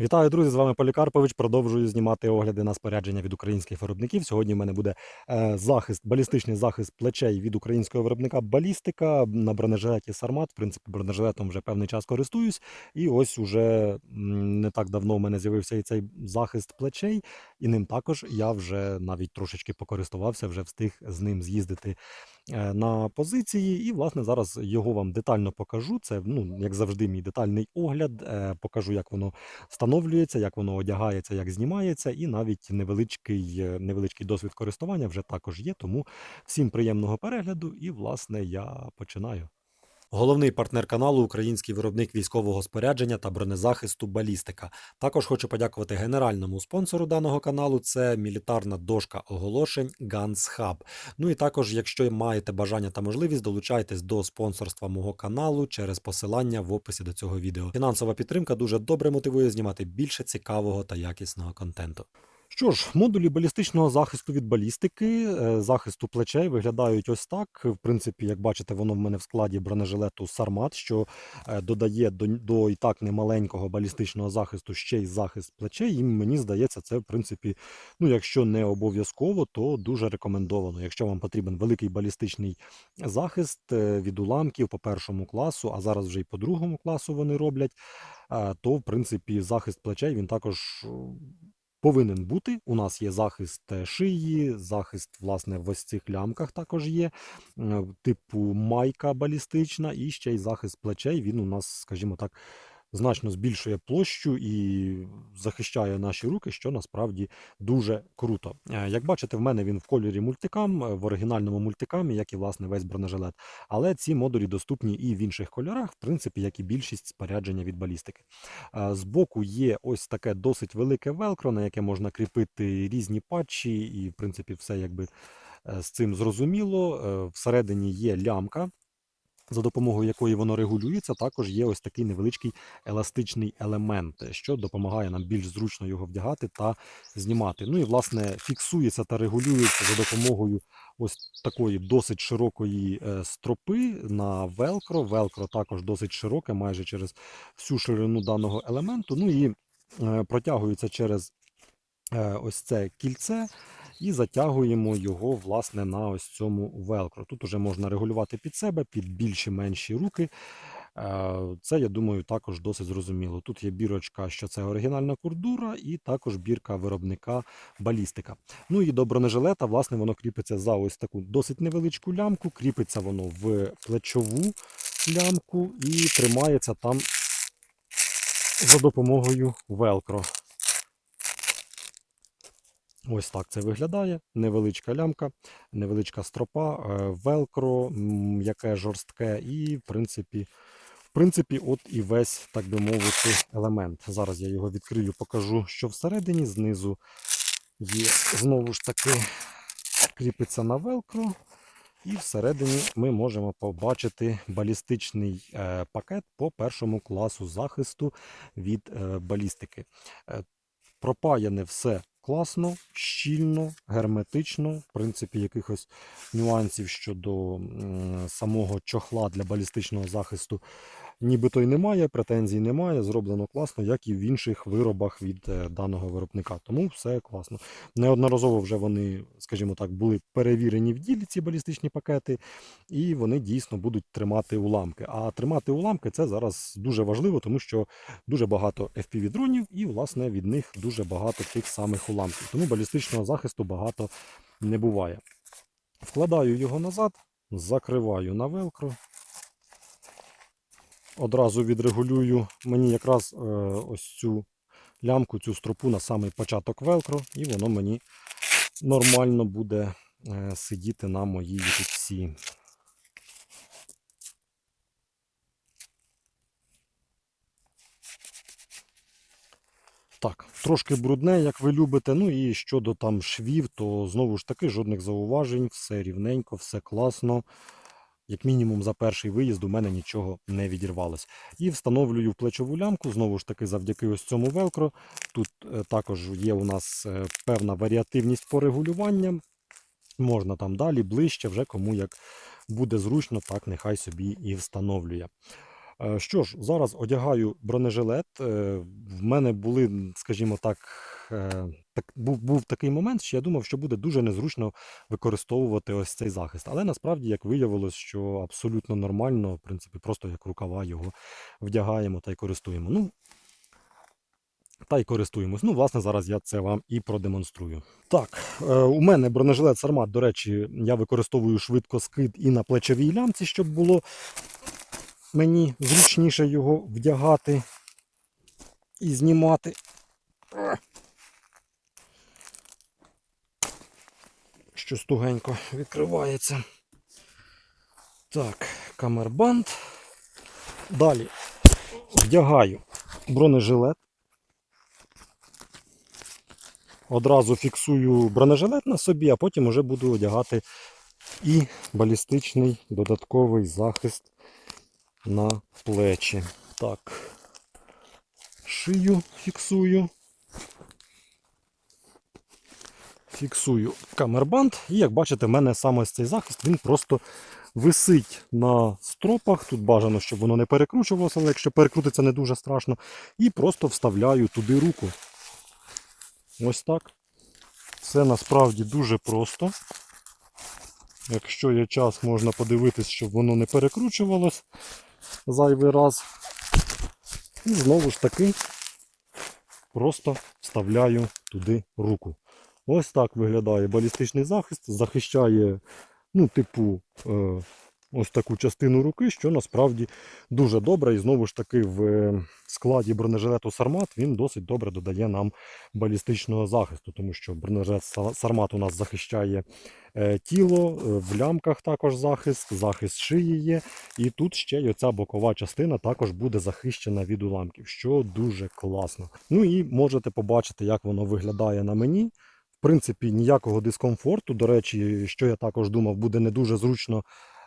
Вітаю, друзі! З вами Полікарпович. Продовжую знімати огляди на спорядження від українських виробників. Сьогодні в мене буде е, захист, балістичний захист плечей від українського виробника Балістика на бронежилеті Сармат. В принципі, бронежилетом вже певний час користуюсь. І ось уже не так давно в мене з'явився і цей захист плечей, і ним також я вже навіть трошечки покористувався, вже встиг з ним з'їздити на позиції. І, власне, зараз його вам детально покажу. Це, ну, як завжди, мій детальний огляд. Е, Покажу, як воно встановлюється, як воно одягається, як знімається, і навіть невеличкий, е, невеличкий досвід користування вже також є. Тому всім приємного перегляду, і власне я починаю. Головний партнер каналу український виробник військового спорядження та бронезахисту Балістика. Також хочу подякувати генеральному спонсору даного каналу. Це мілітарна дошка оголошень Guns Hub. Ну і також, якщо маєте бажання та можливість, долучайтесь до спонсорства мого каналу через посилання в описі до цього відео. Фінансова підтримка дуже добре мотивує знімати більше цікавого та якісного контенту. Що ж, модулі балістичного захисту від балістики, е, захисту плечей виглядають ось так. В принципі, як бачите, воно в мене в складі бронежилету Сармат, що е, додає до, до і так немаленького балістичного захисту ще й захист плечей. І мені здається, це в принципі, ну якщо не обов'язково, то дуже рекомендовано. Якщо вам потрібен великий балістичний захист е, від уламків по першому класу, а зараз вже й по другому класу вони роблять, то в принципі захист плечей він також. Повинен бути. У нас є захист е, шиї, захист, власне, в ось цих лямках також є, е, типу майка балістична, і ще й захист плечей. Він у нас, скажімо так, значно збільшує площу і захищає наші руки, що насправді дуже круто. Е, Як бачите, в мене він в кольорі мультикам, е, в оригінальному мультикамі, як і власне весь бронежилет. Але ці модулі доступні і в інших кольорах, в принципі, як і більшість спорядження від балістики. Е, Збоку є ось таке досить велике велкро, на яке можна кріпити різні патчі, і, в принципі, все якби з цим зрозуміло. Всередині є лямка. За допомогою якої воно регулюється, також є ось такий невеличкий еластичний елемент, що допомагає нам більш зручно його вдягати та знімати. Ну і власне фіксується та регулюється за допомогою ось такої досить широкої е, стропи на велкро. Велкро також досить широке, майже через всю ширину даного елементу. Ну і е, протягується через е, ось це кільце. І затягуємо його власне на ось цьому велкро. Тут уже можна регулювати під себе, під більші менші руки. Е, Це, я думаю, також досить зрозуміло. Тут є бірочка, що це оригінальна курдура, і також бірка виробника балістика. Ну і до власне, воно кріпиться за ось таку досить невеличку лямку, кріпиться воно в плечову лямку і тримається там за допомогою велкро. Ось так це виглядає. Невеличка лямка, невеличка стропа, е, велкро, яке жорстке, і в принципі, в принципі, от і весь, так би мовити, елемент. Зараз я його відкрию, покажу, що всередині, знизу є знову ж таки кріпиться на велкро. І всередині ми можемо побачити балістичний е, пакет по першому класу захисту від е, балістики. Пропаяне все класно, щільно, герметично. В принципі, якихось нюансів щодо самого чохла для балістичного захисту нібито й немає, претензій немає. Зроблено класно, як і в інших виробах від е, даного виробника. Тому все класно. Неодноразово вже вони, скажімо так, були перевірені в ділі ці балістичні пакети, і вони дійсно будуть тримати уламки. А тримати уламки це зараз дуже важливо, тому що дуже багато FPV-дронів, і, власне, від них дуже багато тих самих уламків. Тому балістичного захисту багато не буває. Вкладаю його назад, закриваю на велкро. Одразу відрегулюю мені якраз е, ось цю лямку, цю стропу на самий початок велкро, і воно мені нормально буде е, сидіти на моїй руці. Так, трошки брудне, як ви любите. Ну і щодо там швів, то знову ж таки жодних зауважень, все рівненько, все класно. Як мінімум за перший виїзд у мене нічого не відірвалось. І встановлюю в плечову лямку, знову ж таки, завдяки ось цьому велкро. Тут е, також є у нас е, певна варіативність по регулюванням. Можна там далі, ближче, вже кому як буде зручно, так нехай собі і встановлює. Е, Що ж, зараз одягаю бронежилет. В мене були, скажімо так, так був, був такий момент, що я думав, що буде дуже незручно використовувати ось цей захист. Але насправді, як виявилось, що абсолютно нормально, в принципі, просто як рукава його вдягаємо та й користуємо. Ну, та й користуємось. Ну, власне, зараз я це вам і продемонструю. Так, е, у мене бронежилет Сармат, до речі, я використовую швидко скид і на плечовій лямці, щоб було мені зручніше його вдягати і знімати. Щось тугенько відкривається. Так, камербанд. Далі вдягаю бронежилет. Одразу фіксую бронежилет на собі, а потім вже буду одягати і балістичний додатковий захист на плечі. Так, шию фіксую. Фіксую камербанд. І як бачите, в мене саме цей захист він просто висить на стропах. Тут бажано, щоб воно не перекручувалося, але якщо перекрутиться, не дуже страшно. І просто вставляю туди руку. Ось так. Це насправді дуже просто. Якщо є час, можна подивитись, щоб воно не перекручувалось зайвий раз. І знову ж таки просто вставляю туди руку. Ось так виглядає балістичний захист. Захищає, ну, типу, е, ось таку частину руки, що насправді дуже добре. І знову ж таки в е, складі бронежилету Сармат він досить добре додає нам балістичного захисту, тому що бронежилет Сармат у нас захищає е, тіло, е, в лямках також захист, захист шиї є. І тут ще й оця бокова частина також буде захищена від уламків, що дуже класно. Ну і можете побачити, як воно виглядає на мені. Принципі, ніякого дискомфорту. До речі, що я також думав, буде не дуже зручно,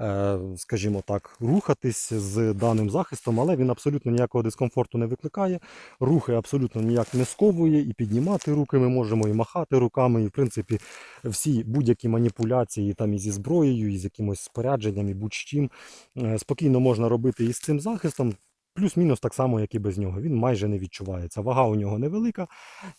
е, скажімо так, рухатись з даним захистом, але він абсолютно ніякого дискомфорту не викликає. Рухи абсолютно ніяк не сковує, і піднімати руки ми можемо, і махати руками. І в принципі, всі будь-які маніпуляції там і зі зброєю, і з якимось спорядженням, і будь-чим е, спокійно можна робити і з цим захистом. Плюс-мінус так само, як і без нього. Він майже не відчувається. Вага у нього невелика,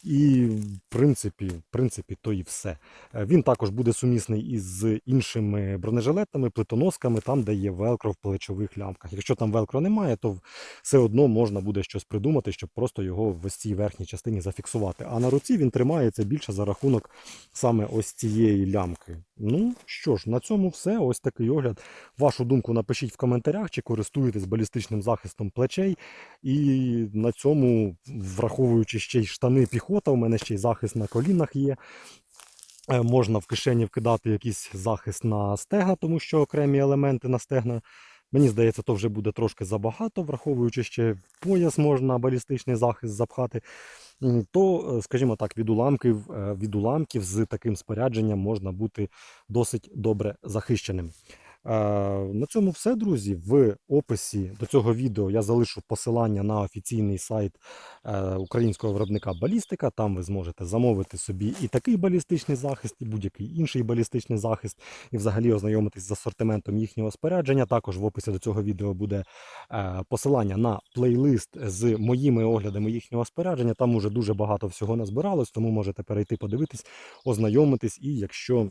і в принципі, в принципі, то і все. Е, Він також буде сумісний із іншими бронежилетами, плитоносками, там, де є велкро в плечових лямках. Якщо там велкро немає, то все одно можна буде щось придумати, щоб просто його в ось цій верхній частині зафіксувати. А на руці він тримається більше за рахунок саме ось цієї лямки. Ну що ж, на цьому все. Ось такий огляд. Вашу думку напишіть в коментарях, чи користуєтесь балістичним захистом плечей. І на цьому, враховуючи ще й штани піхота, у мене ще й захист на колінах є. Е, Можна в кишені вкидати якийсь захист на стегна, тому що окремі елементи на стегна. Мені здається, то вже буде трошки забагато, враховуючи ще пояс можна балістичний захист запхати. То, е, скажімо так, від уламків, е, від уламків з таким спорядженням можна бути досить добре захищеним. Е, На цьому все, друзі. В описі до цього відео я залишу посилання на офіційний сайт е, українського виробника Балістика. Там ви зможете замовити собі і такий балістичний захист, і будь-який інший балістичний захист, і взагалі ознайомитись з асортиментом їхнього спорядження. Також в описі до цього відео буде е, посилання на плейлист з моїми оглядами їхнього спорядження. Там уже дуже багато всього назбиралось, тому можете перейти подивитись, ознайомитись, і якщо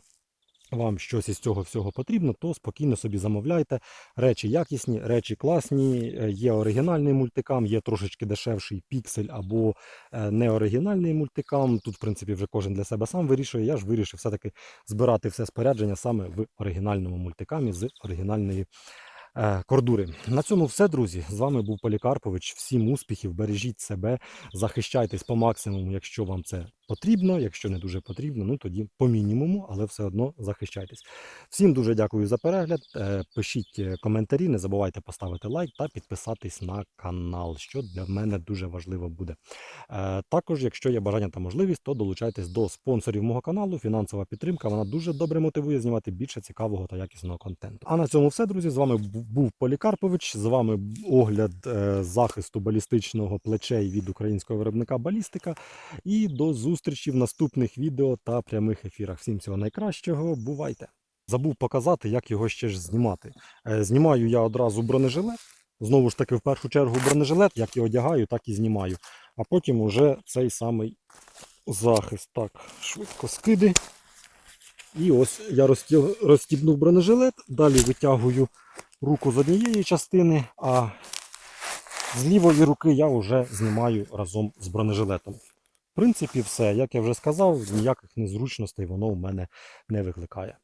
вам щось із цього всього потрібно, то спокійно собі замовляйте. Речі якісні, речі класні. е, Є оригінальний мультикам, є трошечки дешевший піксель або е, неоригінальний мультикам. Тут, в принципі, вже кожен для себе сам вирішує. Я ж вирішив все-таки збирати все спорядження саме в оригінальному мультикамі з оригінальної е, кордури. На цьому все, друзі. З вами був Полікарпович. Всім успіхів, бережіть себе, захищайтесь по максимуму, якщо вам це потрібно. Якщо не дуже потрібно, ну тоді по мінімуму, але все одно захищайтесь. Всім дуже дякую за перегляд. Е, Пишіть е, коментарі, не забувайте поставити лайк та підписатись на канал, що для мене дуже важливо буде. Е, Також, якщо є бажання та можливість, то долучайтесь до спонсорів мого каналу. Фінансова підтримка вона дуже добре мотивує знімати більше цікавого та якісного контенту. А на цьому все, друзі. З вами був Полікарпович. З вами огляд захисту балістичного плечей від українського виробника Балістика. І до зустрічі в наступних відео та прямих ефірах. Всім всього найкращого. Бувайте! Забув показати, як його ще ж знімати. Е, Знімаю я одразу бронежилет. знову ж таки в першу чергу бронежилет, як і одягаю, так і знімаю. А потім уже цей самий захист. Так, швидко скиди. І ось я розстібнув бронежилет, далі витягую руку з однієї частини, а з лівої руки я вже знімаю разом з бронежилетом. Принципі, все. Як я вже сказав, ніяких незручностей воно в мене не викликає.